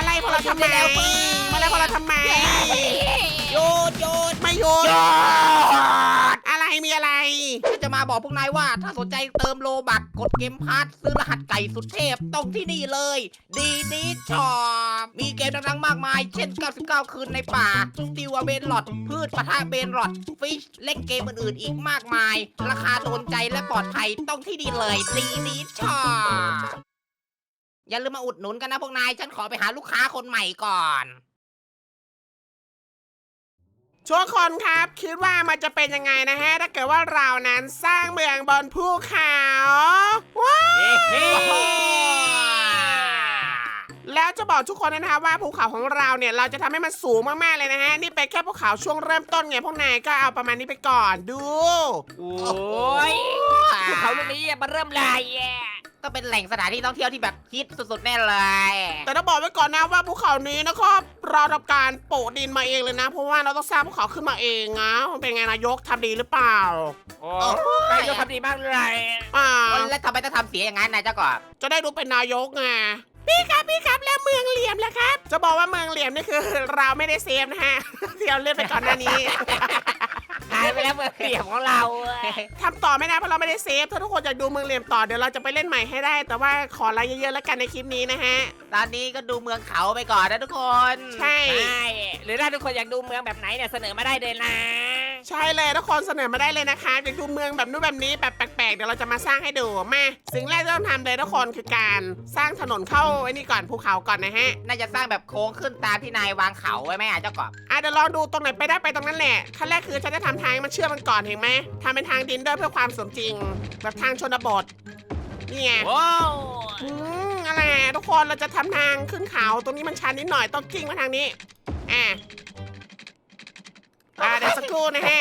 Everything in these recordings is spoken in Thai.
มาไล่พวกเราทำไมเร็วๆเว้ยมาไล่พวกเราทำไมหยุดหยุดไม่หยุดอะไรมีอะไร ก็จะมาบอกพวกนายว่าถ้าสนใจเติมโลบักกดเกมพาร์ทซื้อรหัสไก่สุดเทพต้องที่นี่เลย ดีดีช็อปมีเกมดังๆมากมาย เช่น 99 คืนในป่าสติวเบนหลอด พืชปะทะเบนหลอด ฟิช เล่นเกมอื่นๆอีกมากมาย ราคาโดนใจและปลอดภัยต้องที่นี่เลย ดีดีช็อป อย่าลืมมาอุดหนุนกันนะพวกนาย ฉันขอไปหาลูกค้าคนใหม่ก่อน ทุกคนครับคิดว่ามันจะเป็นยังไงนะฮะ ถ้าเกิดว่าเรานั้นสร้างเมืองบนภูเขาว้าวแล้วจะบอกทุกคนนะฮะว่าภูเขาของเราเนี่ยเราจะทำให้มันสูงมากๆเลยนะฮะ นี่เป็นแค่ภูเขาช่วงเริ่มต้นไงพวกนายก็เอาประมาณนี้ไปก่อนดู โอ้ยภูเขาลูกนี้มาเริ่มลายอะ ก็เป็นแหล่งสถานที่ท่องเที่ยวที่แบบฮิตสุดๆแน่เลยแต่ต้องบอกไว้ก่อนนะว่าภูเขานี้นะครับเราทำการโปะดินมาเองเลยนะ เพราะว่าเราต้องสร้างภูเขาขึ้นมาเองนะมันเป็นไงนายกทำดีหรือเปล่า โอ้นายกทำดีมากเลยอ่าแล้วทำไมต้องทำเสียอย่างนั้นนายเจ้ากอบจะได้ดูเป็นนายกไงพี่ครับพี่ครับแล้วเมืองเหลี่ยมแล้วครับ จะบอกว่าเมืองเหลี่ยมนี่คือ เราไม่ได้เซฟนะฮะที่เราเล่นไปก่อนหน้านี้ หายไปแล้วเมืองเหลี่ยมของเราอะทำต่อไม่ได้เพราะเราไม่ได้เซฟ ถ้าทุกคนอยากดูเมืองเหลี่ยมต่อเดี๋ยวเราจะไปเล่นใหม่ให้ได้ แต่ว่าขอไลค์เยอะๆแล้วกันในคลิปนี้นะฮะ ตอนนี้ก็ดูเมืองเขาไปก่อนนะทุกคน ใช่ ใช่หรือถ้าทุกคนอยากดูเมืองแบบไหนเนี่ยเสนอมาได้เลยนะ ใช่เลยทุกคนเสนอมาได้เลยนะคะอยากดูเมืองแบบนู้นแบบนี้แบบแปลกๆเดี๋ยวเราจะมาสร้างให้ดูมาสิ่งแรกที่ต้องทำเลยทุกคนคือการสร้างถนนเข้าไอ้นี่ก่อนภูเขาก่อนนะฮะน่าจะสร้างแบบโค้งขึ้นตามที่นายวางเขาไว้ไหมอะเจ้ากอบอะเดี๋ยวลองดูตรงไหนไปได้ไปตรงนั้นแหละขั้นแรกคือฉันจะทำทางให้มันเชื่อมมันก่อนเห็นไหมทำเป็นทางดินด้วยเพื่อความสมจริง แบบทางชนบทนี่ไงโอ้อืมอะไรอะทุกคนเราจะทำทางขึ้นเขาตรงนี้มันชันนิดหน่อยต้องกิ้งมาทางนี้อะ อะเดี๋ยวสักครู่นะฮะ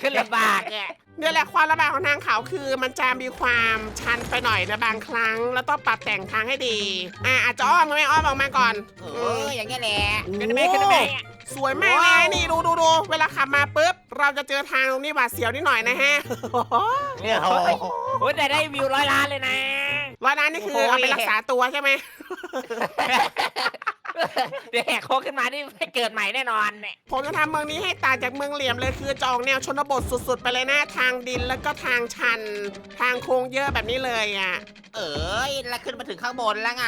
ขึ้นลำบากอะเนี่ยแหละความระบากของทางเขาคือมันจะมีความชันไปหน่อยนะบางครั้ง แล้วต้องปรับแต่งทางให้ดี อะอาจจะอ้อมก็ไม่อ้อมออกมาก่อนเอออย่างเงี้ยแหละขึ้นได้ไหมขึ้นได้ไหมสวยมากเลยนะนี่ดูดูดูเวลาขับมาปุ๊บ เราจะเจอทางตรงนี้หวาดเสียวนิดหน่อยนะฮะเนี่ยโอ้โหโอ้ยแต่ได้วิวร้อยล้านเลยนะร้อยล้านนี่คือเอาไปรักษาตัวใช่ไหม เดี๋ยวแหกโค้งขึ้นมานี่ไม่เกิดใหม่แน่นอนเนี่ยผมจะทำเมืองนี้ให้ต่างจากเมืองเหลี่ยมเลยคือจะออกแนวชนบทสุดๆ ไปเลยนะทางดินแล้วก็ทางชัน ทางโค้งเยอะแบบนี้เลยอะ เอ้ยแล้วขึ้นมาถึงข้างบนแล้วไง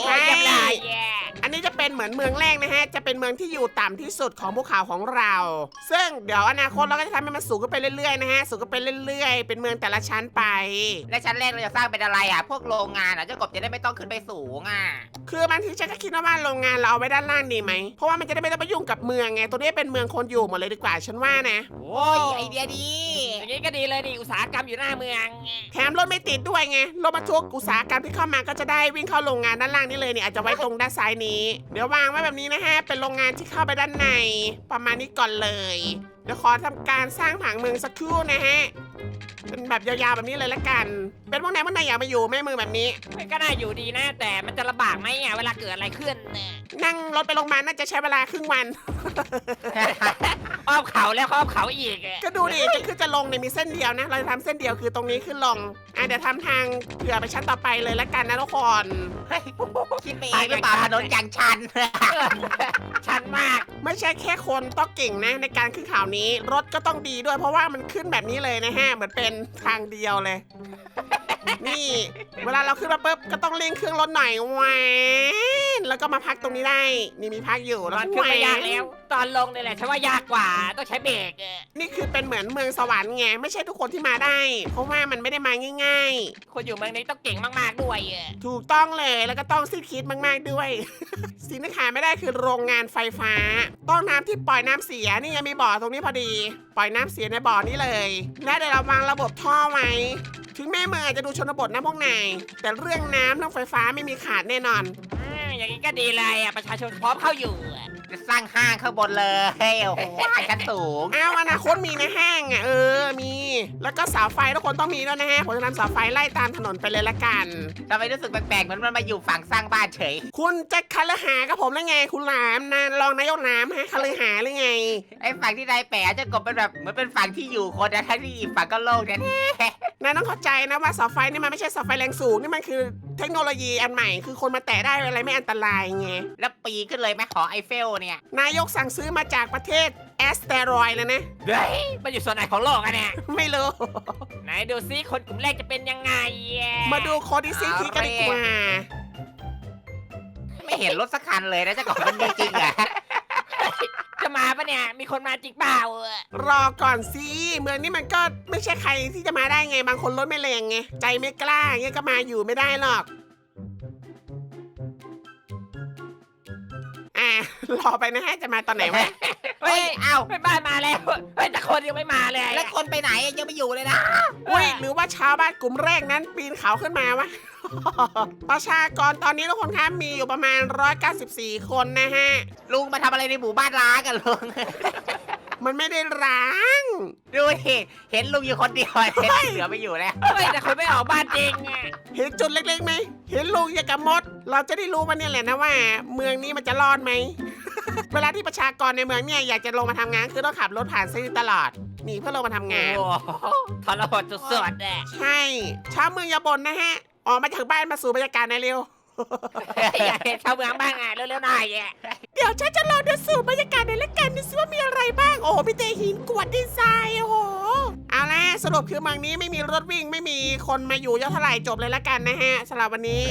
ใช่ โอ้ยยังลายแย่ อันนี้จะเป็นเหมือนเมืองแรกนะฮะ จะเป็นเมืองที่อยู่ต่ำที่สุดของภูเขาของเรา ซึ่งเดี๋ยวอนาคตเราก็จะทำให้มันสูงขึ้นไปเรื่อยๆนะฮะ สูงขึ้นไปเรื่อยๆ เป็นเมืองแต่ละชั้นไป และชั้นแรกเราจะสร้างเป็นอะไรอะ พวกโรงงานอะเจ้ากบจะได้ไม่ต้องขึ้นไปสูงอะ คือบางทีฉันก็คิดว่าบ้านโรงงานเราเอาไว้ด้านล่างดีไหม เพราะว่ามันจะได้ไม่ต้องไปยุ่งกับเมืองไง ตัวนี้เป็นเมืองคนอยู่หมดเลยดีกว่าฉันว่านะ โอ้โอ้ยไอเดียดี อย่างนี้ก็ดีเลยดิอุตสาหกรรมอยู่หน้าเมือง แถมรถไม่ติดด้วยไง รถบรรทุกอุตสาหกรรมที่เข้ามาก็จะได้วิ่งเข้าโรงงานด้านล่างนี่เลยเนี่ยอาจจะไว้ตรงด้านซ้ายนี้ เดี๋ยววางไว้แบบนี้นะฮะ เป็นโรงงานที่เข้าไปด้านใน ประมาณนี้ก่อนเลย เดี๋ยวขอทำการสร้างผังเมืองสักครู่นะฮะ เป็นแบบยาวๆแบบนี้เลยละกัน เป็นพวกไหนพวกไหนอยากมาอยู่แม่เมืองแบบนี้ มันก็น่าอยู่ดีนะ แต่มันจะลำบากไหมอะเวลาเกิดอะไรขึ้นเนี่ยนั่งรถไปโรงพยาบาลน่าจะใช้เวลาครึ่งวัน อ้อมเขาแล้วก็อ้อมเขาอีกอะก็ดูดิจะขึ้นจะลงเนี่ยมีเส้นเดียวนะ เราจะทำเส้นเดียวคือตรงนี้ขึ้นลง อะเดี๋ยวทำทางเผื่อไปชั้นต่อไปเลยละกันนะทุกคน คิดไปเองหรือเปล่าถนนอย่างชัน ชันมาก ไม่ใช่แค่คนต้องเก่งนะในการขึ้นเขานี้รถก็ต้องดีด้วยเพราะว่ามันขึ้นแบบนี้เลยนะฮะเหมือนเป็นทางเดียวเลย นี่ เวลาเราขึ้นมาปุ๊บก็ต้องเร่งเครื่องรถหน่อยแหวนแล้วก็มาพักตรงนี้ได้ นี่มีพักอยู่ตแล้วอนก็ขึ้นแหวไม่ยากนแล้ว ตอนลงนี่แหละฉันว่ายากกว่าต้องใช้เบรกอะนี่คือเป็นเหมือนเมืองสวรรค์ไงไม่ใช่ทุกคนที่มาได้ เพราะว่ามันไม่ได้มาง่ายๆคนอยู่เมืองนี้ต้องเก่งมากๆด้วยอะถูกต้องเลยแล้วก็ต้องสิ้นคิดมากๆด้วย สิ่งที่ขาดไม่ได้คือโรงงานไฟฟ้า ต้องน้ำที่ปล่อยน้ำเสียนี่ยังมีบ่อตรงนี้พอดี ปล่อยน้ำเสียในบ่อนี้เลย และเดี๋ยวเราวางระบบท่อไว้ถึงแม่เมืองอาจจะดูชนบทนะพวกนายแต่เรื่องน้ำเรื่องไฟฟ้าไม่มีขาดแน่นอน อืมอย่างนี้ก็ดีเลยอะประชาชนพร้อมเข้าอยู่อะ จะสร้างห้างข้างบนเลยโอ้โหชั้นสูง อ้าวอนาคตมีนะห้างอะเออมี แล้วก็เสาไฟทุกคนต้องมีด้วยนะฮะผมจะนำเสาไฟไล่ตามถนนไปเลยละกัน ทำไมรู้สึกแปลกๆเหมือนมันมาอยู่ฝั่งสร้างบ้านเฉย คุณจะคันหากับผมได้ไง คุณหลามนะรองนายกหลามฮะคันหาหรือไง ไอ้ฝั่งที่นายแปะเจ้ากบเป็นแบบเหมือนเป็นฝั่งที่อยู่คนนะทั้งที่อีกฝั่งก็โล่งเนี่ยนายต้องเข้าใจนะว่าเสาไฟนี่มันไม่ใช่เสาไฟแรงสูงนี่มันคือ เทคโนโลยีอันใหม่คือคนมาแตะได้อะไรไม่อันตรายไง แล้วปีขึ้นเลยไหมหอไอเฟลเนี่ยนายกสั่งซื้อมาจากประเทศแอสเตรอยแล้วนะ เฮ้ยมันอยู่ส่วนไหนของโลกอะเนี่ย ไม่รู้ ไหนดูซิคนกลุ่มแรกจะเป็นยังไงอะมาดูโคดที่ซีคีกันดีกว่า ไม่เห็นรถสักคันเลยนะเจ้าของมันมีจริงเหรอ จะมาปะเนี่ย มีคนมาจริงเปล่าอะรอก่อนสิเมืองนี้มันก็ไม่ใช่ใครที่จะมาได้ไงบางคนรถไม่แรงไงใจไม่กล้าเงี้ยก็มาอยู่ไม่ได้หรอกอะรอไปนะฮะจะมาตอนไหนวะ เฮ้ยเอ้าไม่บ้านมาแล้วเฮ้ยแต่คนยังไม่มาเลยแล้วคนไปไหนยังไม่อยู่เลยนะอุ้ยหรือว่าชาวบ้านกลุ่มแรกนั้นปีนเขาขึ้นมาวะ ประชากรตอนนี้ทุกคนครับมีอยู่ประมาณ 194 คนนะฮะ ลุงมาทำอะไรในหมู่บ้านร้างกันลุง มันไม่ได้ร้าง ดูดิเห็นลุงอยู่คนเดียวเห็นที่เหลือไม่อยู่แล้วเฮ้ยแต่คนไม่ออกบ้านจริงอะเห็นจุดเล็กๆไหมเห็นลุงอย่างกับมด เราจะได้รู้มันเนี่ยแหละนะว่า เมืองนี้มันจะรอดไหม เวลาที่ประชากรในเมืองเนี่ยอยากจะลงมาทำงานคือต้องขับรถผ่านเส้นนี้ตลอดหนีเพื่อลงมาทำงาน โอ้โหทรหดสุดๆอะใช่ชาวเมืองอย่าบ่นนะฮะ ออกมาจากบ้านมาสู่บรรยากาศในอยเร็ว อยากเห็นชาวเมืองบ้างอะเร็วๆหน่อยอะเดี๋ยวฉันจะลองเดินสู่บรรยากาศในอยละกันดูสิว่ามีอะไรบ้าง โอ้โหพี่เตหินกวดดีไซน์โอ้โห เอาละสรุปคือเมืองนี้ไม่มีรถวิ่งไม่มีคนมาอยู่เยอะเท่าไหร่จบเลยละกันนะฮะสำหรับวันนี้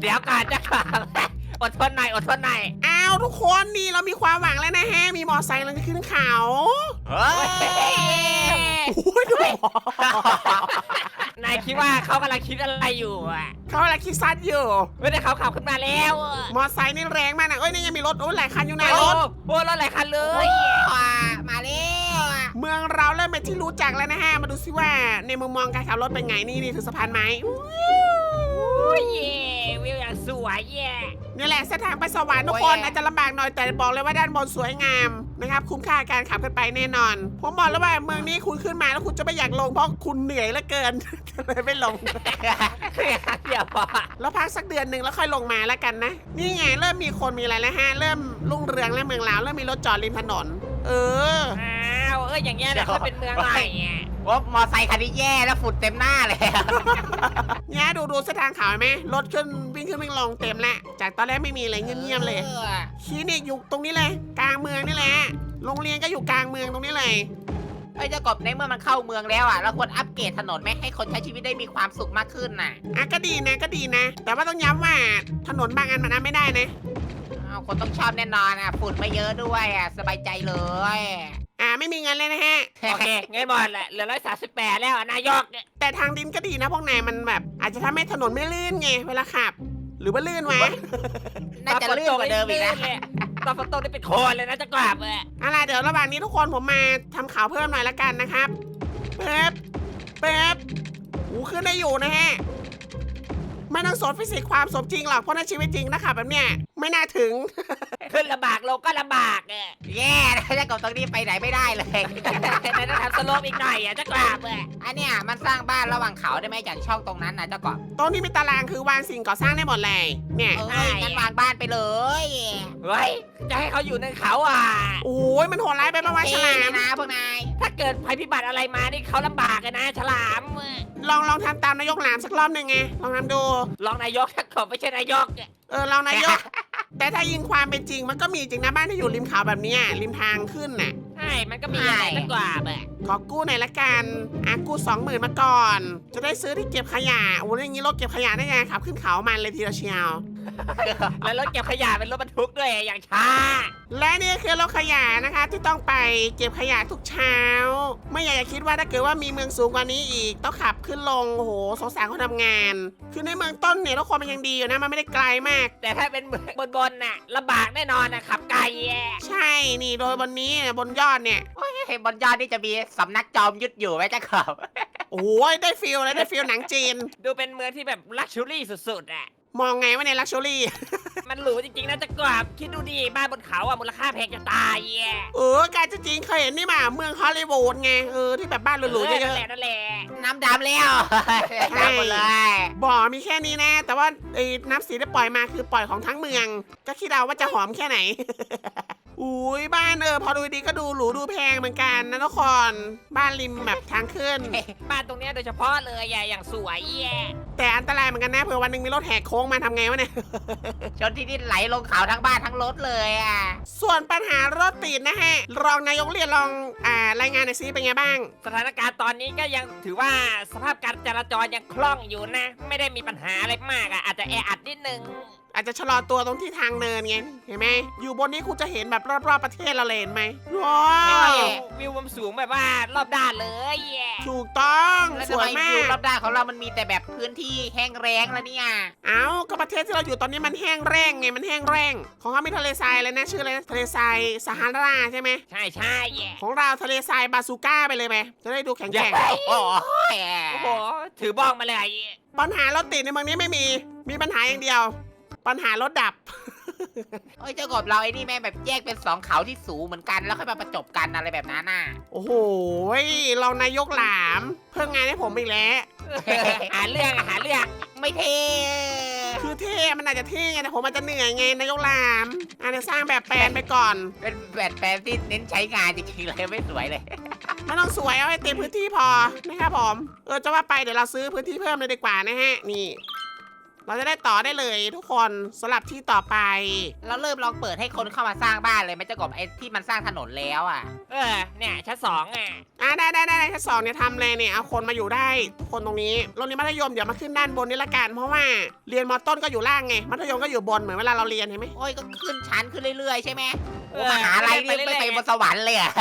เดี๋ยวก่อนจะก่อน อดทนหน่อยอดทนหน่อยอ้าวทุกคนนี่เรามีความหวังแล้วนะฮะ มีมอไซค์เราจะขึ้นเขาเฮ้ยโอ้ยดูนายคิดว่าเขากำลังคิดอะไรอยู่อะเขาอะไรคิดซัดอยู่ไม่ได้เขาขับขึ้นมาแล้วอะมอไซค์นี่แรงมากนะเอ้ยนี่ยังมีรถโอ้ยหลายคันอยู่ในโอ้รถโหรถหลายคันเลย ว้ามาแล้วอะเมืองเราเริ่มเป็นที่รู้จักแล้วนะฮะ มาดูซิว่าในมุมมองการขับรถเป็นไงนี่นี่คือสะพานไม้อู้ โอ้ย วิวอย่างสวยแย่นี่แหละเส้นทางไปสวรรค์ทุกคนอาจจะลำบากหน่อยแต่บอกเลยว่าด้านบนสวยงามนะครับคุ้มค่าการขับกันไปแน่นอน ผมบอกแล้วว่าเมืองนี้คุณขึ้นมาแล้วคุณจะไม่อยากลงเพราะคุณเหนื่อยเหลือเกิน ก็เลยไม่ลง เดี๋ยวพอแล้วพักสักเดือนหนึ่งแล้วค่อยลงมาแล้วกันนะ นี่ไงเริ่มมีคนมีอะไรแล้วฮะเริ่มรุ่งเรืองแล้วเมืองลาวเริ่มมีรถจอดริมถนนเออ อ้าวเอ้ยอย่างเงี้ยเดี๋ยวเขาเป็นเมืองใหม่อะ ว่ามอไซค์คันนี้แย่แล้วฝุ่นเต็มหน้าเลยอะเนี่ยดูดูเส้นทางเขาเห็นไหมรถขึ้นวิ่งขึ้นวิ่งลงเต็มแล้วจากตอนแรกไม่มีเลยเงียบๆเลยออคลินิกอยู่ตรงนี้เลย กลางเมืองนี่แหละโรงเรียนก็อยู่กลางเมืองตรงนี้เลยเอ้ยเจ้ากบในเมื่อมันเข้าเมืองแล้วอะเราควรอัปเกรดถนนไหมให้คนใช้ชีวิตได้มีความสุขมากขึ้นน่ะอะก็ดีนะก็ดีนะ แต่ว่าต้องย้ำว่าถนนบางอันมันอันไม่ได้นะ อ้าวคนต้องชอบแน่นอนอะฝุ่นไม่เยอะด้วยอะสบายใจเลย อ่าไม่มีเงินเลยนะฮะ โอเคเงินหมดแหละเหลือร้อยสามสิบแปดแล้วอะนายกเนี่ยแต่ทางดินก็ดีนะพวกนายมันแบบ อาจจะทำให้ถนนไม่ลื่นไงเวลาขับ หรือว่าลื่นวะน่าจะลื่นกว่าเดิมอีกนะเลยตอนฝนตกนี่เป็นโคลนเลยนะจะกลับเลยอะไรเดี๋ยวระหว่างนี้ทุกคนผมมาทำข่าวเพิ่มหน่อยละกันนะครับเป๊บเป๊บหูขึ้นได้อยู่นะฮะ ไม่ต้องสนฟิสิกส์ความสมจริงหรอกเพราะในชีวิตจริงนะครับแบบเนี้ยไม่น่าถึง ขึ้นลำบากลงก็ลำบากอะแย่นะเจ้ากบตรงนี้ไปไหนไม่ได้เลยแต่ต้องทำสโลปอีกหน่อยอะจะกลับเลยอันเนี้ยมันสร้างบ้านระหว่างเขาได้ไหมอย่างช่องตรงนั้นนะเจ้ากบตรงนี้มีตารางคือวางสิ่งก่อสร้างได้หมดเลยเนี่ย เอ้ยงั้นวางบ้านไปเลย เฮ้ย จะให้เขาอยู่ในเขาอะ โอ้ยมันโหดร้ายไปปะวะฉลามเท่นะพวกนายถ้าเกิดภัยพิบัติอะไรมานี่เขาลำบากเลยนะ ฉลาม ลองลองทำตามนายกหลามสักรอบหนึ่งไง ลองทำดูรองนายกถ้าเขาไม่ใช่นายกอะเออลองนายก แต่ถ้ายิงความเป็นจริงมันก็มีจริงนะบ้านที่อยู่ริมเขาแบบเนี้ยริมทางขึ้นน่ะ ใช่มันก็มีอะไรจะกลับอะขอกู้หน่อยละกันอากู้สองหมื่นมาก่อน จะได้ซื้อที่เก็บขยะโอ้โหอย่างนี้รถเก็บขยะได้ไงขับขึ้นเขามันเลยทีเดียวเชียว แล้วรถเก็บขยะเป็นรถบรรทุกด้วยอย่างช้า และนี่คือรถขยะนะคะ ที่ต้องไปเก็บขยะทุกเช้า ไม่อยากจะคิดว่าถ้าเกิดว่ามีเมืองสูงกว่านี้อีก ต้องขับขึ้นลงโอ้โหสงสารคนทำงาน คือในเมืองต้นเนี่ยทุกคนมันยังดีอยู่นะมันไม่ได้ไกลมาก แต่ถ้าเป็นเมืองบนๆน่ะลำบากแน่นอนนะขับไกลอะใช่นี่โดยบนนี้บนยอดเนี่ย โอ้ยบนยอดนี่จะมีสำนักจอมยุทธอยู่ไหมเจ้ากบโอ้ยได้ฟิลแล้วได้ฟิลหนังจีน ดูเป็นเมืองที่แบบลักชัวรี่สุดๆอะ มองไงว่าในลักชัวรี่ มันหรูจริงๆนะจะกลับคิดดูดิบ้านบนเขาอะมูลค่าแพงจะตายอะเออกายจะจริงเคยเห็นนี่มาเมืองฮอลลีวูดไงเออที่แบบบ้านหรูๆเยนั่นอะแหละนั่นแหละน้ำดำแล้วดำหมดเลยๆบ่อมีแค่นี้นะ แต่ว่าไอ้น้ำสีที่ปล่อยมาคือปล่อยของทั้งเมือง ก็คิดเอาว่าจะหอมแค่ไหน ออุ้ยบ้านเออพอดูดีก็ดูหรูดูแพงเหมือนกันนะทุกคนบ้านริมแบบทางขึ้น บ้านตรงเนี้ยโดยเฉพาะเลยอะอย่างสวยแย่แต่อันตรายเหมือนกันนะเผื่อวันหนึ่งมีรถแหกโค้งมาทำไงวะเนี่ย ชนที่นี่ไหลลงเขาทั้งบ้านทั้งรถเลยอะ ส่วนปัญหารถติดนะฮะ รองนายกเรียนลองอ่ารายงานหน่อยซิเป็นไงบ้าง สถานการณ์ตอนนี้ก็ยังถือว่าสภาพการจราจรยังคล่องอยู่นะ ไม่ได้มีปัญหาอะไรมากอะอาจจะแออัดนิดนึง อาจจะชะลอตัวตรงที่ทางเนินไงเห็นไหมอยู่บนนี้คุณจะเห็นแบบรอบๆประเทศเราเลยเห็นไหมว้าไม่วว่าวิวมุมสูงแบบว่ารอบด้านเลยแย่ถูกต้องแล้วสทำวไมยมาวิวกรอบด้านของเรามันมีแต่แบบพื้นที่แห้งแล้งแล้วเนี่ยเอ้าก็ประเทศที่เราอยู่ตอนนี้มันแห้งแรงไงมันแห้งแรงของเขามีทะเลทรายเลยนะชื่ออะไรนะทะเลทรายซาฮาราใช่ไหมใช่ใช่แย่ของเราทะเลทรายบาซูก้าไปเลยไหมจะได้ดูแข็งแกร่ง โอ้ยโอ้โห ถือบ้องมาเลย ปัญหารถติดในเมืองนี้ไม่มี มีปัญหาอย่างเดียว ปัญหารถดับ เอ้ยเจ้ากบเราไอ้นี่แม่งแบบแยกเป็นสองเขาที่สูงเหมือนกันแล้วค่อยมาประจบกันอะไรแบบนั้นน่ะ โอ้โหเรานายกหลาม เพิ่มงานให้ผมอีกแล้ว หาเรื่องอะหาเรื่องไม่เท่คือเท่ มันอาจจะเท่ไงแต่ผมอาจจะเหนื่อยไงนายกหลามอาจจะสร้างแบบแปลนไปก่อน เป็นแบบแปลนที่เน้นใช้งานจริงๆเลยไม่สวยเลย ไม่ต้องสวยเอาให้เต็มพื้นที่พอนะครับผม เออจะว่าไปเดี๋ยวเราซื้อพื้นที่เพิ่มเลยดีกว่านะฮะ นี่ เราจะได้ต่อได้เลยทุกคนสลับที่ต่อไป เราเริ่มลองเปิดให้คนเข้ามาสร้างบ้านเลยไหม่เจ้ากบไอ้ที่มันสร้างถนนแล้วอะ เออ เนี่ยชั้นสองอะ อะได้ได้ได้ได้ชั้นสองเนี่ยทำเลยเนี่ยเอาคนมาอยู่ได้ทุกคนตรงนี้โรงเรียนมัธยมเดี๋ยวมาขึ้นด้านบนนี่ละกันเพราะว่าเรียนมอต้นก็อยู่ล่างไงมัธยมก็อยู่บนเหมือนเวลาเราเรียนเห็นไหมโอ้ยก็ขึ้นชั้นขึ้นเรื่อยๆใช่ไหมเอ โอ้อมหาลัยนี่เรื่ไม่อยๆไปบนสวรรค์เลยอะ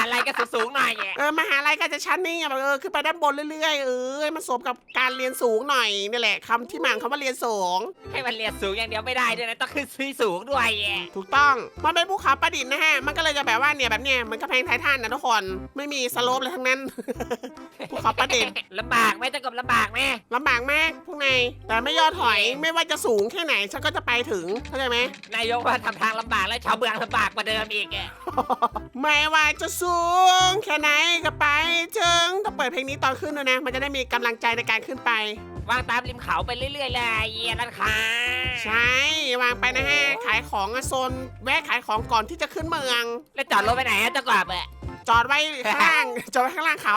อะไรก็สูงๆหน่อยแย่เออมหาลัยก็จะชั้นนี้ไงแบบเออขึ้นไปด้านบนเรื่อยๆเออมันสมกับการเรียนสูงหน่อยนี่แหละคำที่มาของคำว่าเรียนสูง ให้มันเรียนสูงอย่างเดียวไม่ได้ด้วยนะต้องขึ้นที่สูงด้วยแย่ถูกต้อง มันเป็นภูเขาประดิษฐ์นะฮะ มันก็เลยจะแบบว่าเนี่ยแบบเนี้ยเหมือนกระแพงไททันนะทุกคน ไม่มีสโลปเลยทั้งนั้น ภูเขาประดิษฐ์ลำบากไหมเจะกบลำบากไหมลำบากมากพวกนายแต่ไม่ย่อถอย ไม่ว่าจะสูงแค่ไหน ฉันก็จะไปถึง เข้าใจไหมนายกว่าทำทางลำบากแล้วชาวเมืองลำบากกว่าเดิมอีกอะไม่ว่าจะสูงแค่ไหนก็ไปถึงต้องเปิดเพลงนี้ตอนขึ้นด้วยนะ มันจะได้มีกำลังใจในการขึ้นไป วางตามริมเขาไปเรื่อยๆเลยเยียร้านค้าใช่วางไปนะฮะ ขายของอะโซนแวะขายของก่อนที่จะขึ้นเมือง แล้วจอดรถไปไหนอะเจ้ากบอะจอดไว้ข้างล่างจอดไว้ข้างล่างเขา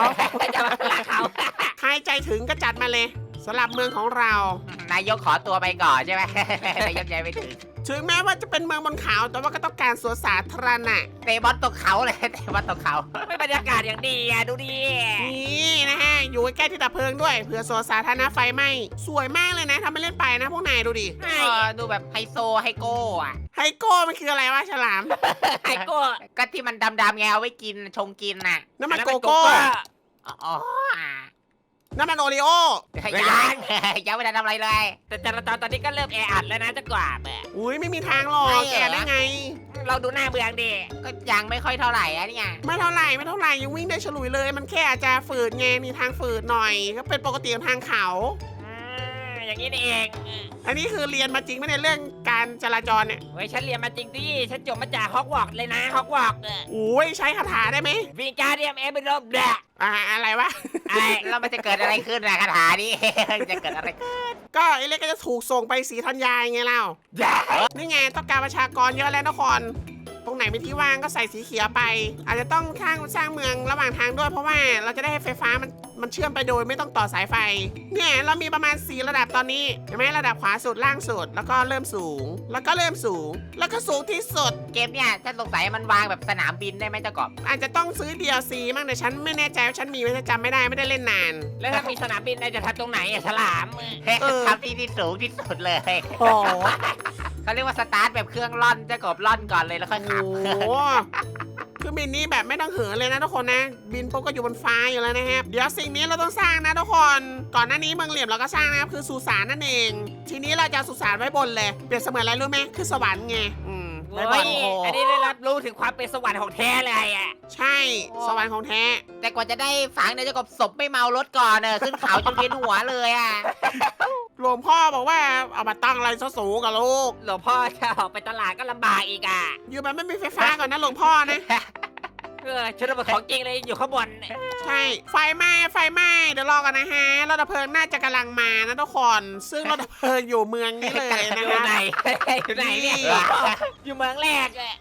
จะมาลาเขา ใครใจถึงก็จัดมาเลยสำหรับเมืองของเรา นายกขอตัวไปก่อนใช่ไหม นายกย้ายไปถึง ถึงแม้ว่าจะเป็นเมืองบนเขา แต่ว่าก็ต้องการสวนสาธารณะ เตะบอลตกเขาเลยเตะบอลตกเขาไม่บรรยากาศอย่างดีอะดูดินี่นะฮะ อยู่ใกล้ที่ดับเพลิงด้วย เผื่อสวนสาธารณะไฟไหม้สวยมากเลยนะทำไปเล่นไปนะพวกนายดูดิใช่เออดูแบบไฮโซไฮโก้อะไฮโก้มันคืออะไรวะฉลามไอ้โก้ก็ที่มันดำๆไงเอาไว้กินชงกินน่ะน้ำมันแล้วโกโก้ อ๋อ น้ำมันโอริโอยังยังไม่ได้ทำอะไรเลย แต่จราจรตอนนี้ก็เริ่มแออัดแล้วนะเจ้ากบอะอุ้ยไม่มีทางหรอกไม่เหรอ แกได้ไง เราดูหน้าเมืองดิก็ยังไม่ค่อยเท่าไหร่อะเนี่ยไม่เท่าไหร่ไม่เท่าไหร่ยังวิ่งได้ฉลุยเลย มันแค่อาจจะฝืดไงมีทางฝืดหน่อยก็เป็นปกติของทางเขา อืมอย่างนี้นี่เองอันนี้คือเรียนมาจริงไหมในยเรื่องการจราจรเนี่ยเฮ้ยฉันเรียนมาจริงดิฉันจบมาจากฮอกวอตส์เลยนะฮอกวอตส์อุ้ยใช้คาถาได้ไหมวิงการเดียมเอเบโรบแดะอ่าอะไรวะ อะไรแล้วมันจะเกิดอะไรขึ้นนะคาถานี้ จะเกิดอะไรขึ้นก็ไอเล็กก็จะถูกส่งไปสีธัญญาไงเล่านี่ไงต้องการประชากรเยอะแล้วนคร ตรงไหนมีที่ว่างก็ใส่สีเขียวไป อาจจะต้องสร้างสร้างเมืองระหว่างทางด้วยเพราะว่าเราจะได้ให้ไฟฟ้ามัน มันเชื่อมไปโดยไม่ต้องต่อสายไฟ เนี่ยเรามีประมาณ 4 ระดับตอนนี้เห็นไหมระดับขวาสุดล่างสุด แล้วก็เริ่มสูง แล้วก็เริ่มสูง แล้วก็สูงที่สุด เกมเนี่ยฉันสงสัยมันวางแบบสนามบินได้ไหมเจ้ากบอาจจะต้องซื้อ DLC มั้งแต่ฉันไม่แน่ใจว่าฉันมีไว้จะจำไม่ได้ไม่ได้เล่นนาน แล้วถ้ามีสนามบินนายจะทำตรงไหนอะฉลามเออ ทำที่ที่สูงที่สุดเลยโอ้เขาเรียกว่าสตาร์ทแบบเครื่องล่อนเจ้ากบล่อนก่อนเลยแล้วค่อยขับโห คือบินนี้แบบไม่ต้องเหินเลยนะทุกคนนะ บินปุ๊บก็อยู่บนฟ้าอยู่แล้วนะครับเดี๋ยวสิ่งนี้เราต้องสร้างนะทุกคน ก่อนหน้านี้เมืองเหลี่ยมเราก็สร้างนะครับคือสุสานนั่นเอง ทีนี้เราจะเอาสุสานไว้บนเลยเปรียบเสมือนอะไรรู้ไหมคือสวรรค์ไงอืมโอ้ไว้บยนอันนี้ได้รับรู้ถึงความเป็นสวรรค์ของแท้เลยอะใช่สวรรค์ของแท้ แต่กว่าจะได้ฝังเนี่ยเจ้ากบศพไม่เมารถก่อนเนอะขึ้นเขาจนเวียนหัวเลยอะหลวงพ่อบอกว่าเอามาตั้งอะไรซะสูงกับลูกหลวงพ่อจะออกไปตลาดก็ลำบากอีกอะอยู่แบบไม่มีไฟฟ้าก่อนนะหลวงพ่อนะ เออชุดระเบิดของจริงเลยอยู่ข้างบนใช่ ไฟไหม้ไฟไหม้เดี๋ยวรอกันนะฮะรถดับเพลิงน่าจะกำลังมานะทุกคนซึ่งรถดับเพลิงอยู่เมืองนี้เลยอนะยู่ฮะไหนอยู่ไหนเนี่ยนี่อยู่เมืองแรกอะ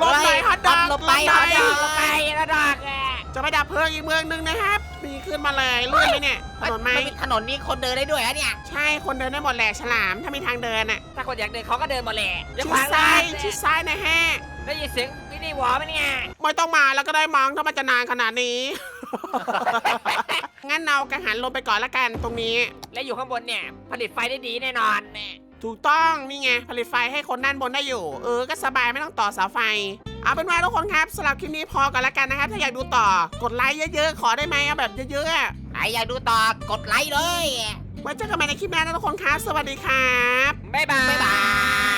ลบไปฮอตดอกลบไปลฮบอตดอกลงไปแล้วดอกอะจะไปดับเพลิงอีกเมืองหนึงนะครับมีขึ้นมาเลยเลื่อนไหมเนี่ยถนนไหมมันมีถนนนี้คนเดินได้ด้วยอะเนี่ยใช่คนเดินได้หมดแหละฉลามถ้ามีทางเดินอะถ้าคนอยากเดินเขาก็เดินหมาแหละอย่าชิขดวางซ้ายนะชิดซ้ายนะฮะได้ยินเสียงวิ นี่หวอไหมเนี่ยไม่ต้องมาแล้วก็ได้มั้งถ้ามันจะนานขนาดนี้ งั้นเอากังหันลงไปก่อนละกันตรงนี้ และอยู่ข้างบนเนี่ย ผลิตไฟได้ดีแน่นอนเนี่ยถูกต้องนี่ไงผลิตไฟให้คนด้านบนได้อยู่ เออก็สบายไม่ต้องต่อเสาไฟ เอาเป็นว่าทุกคนครับสำหรับคลิปนี้พอกันละกันนะครับ ถ้าอยากดูต่อกดไลค์เยอะๆ ขอได้ไหมเอาแบบเยอะๆอะใครอยากดูต่อกดไลค์เลยไว้เจอกันใหม่ในคลิปหน้านะทุกคนครับ สวัสดีครับ บ๊ายบาย บ๊ายบาย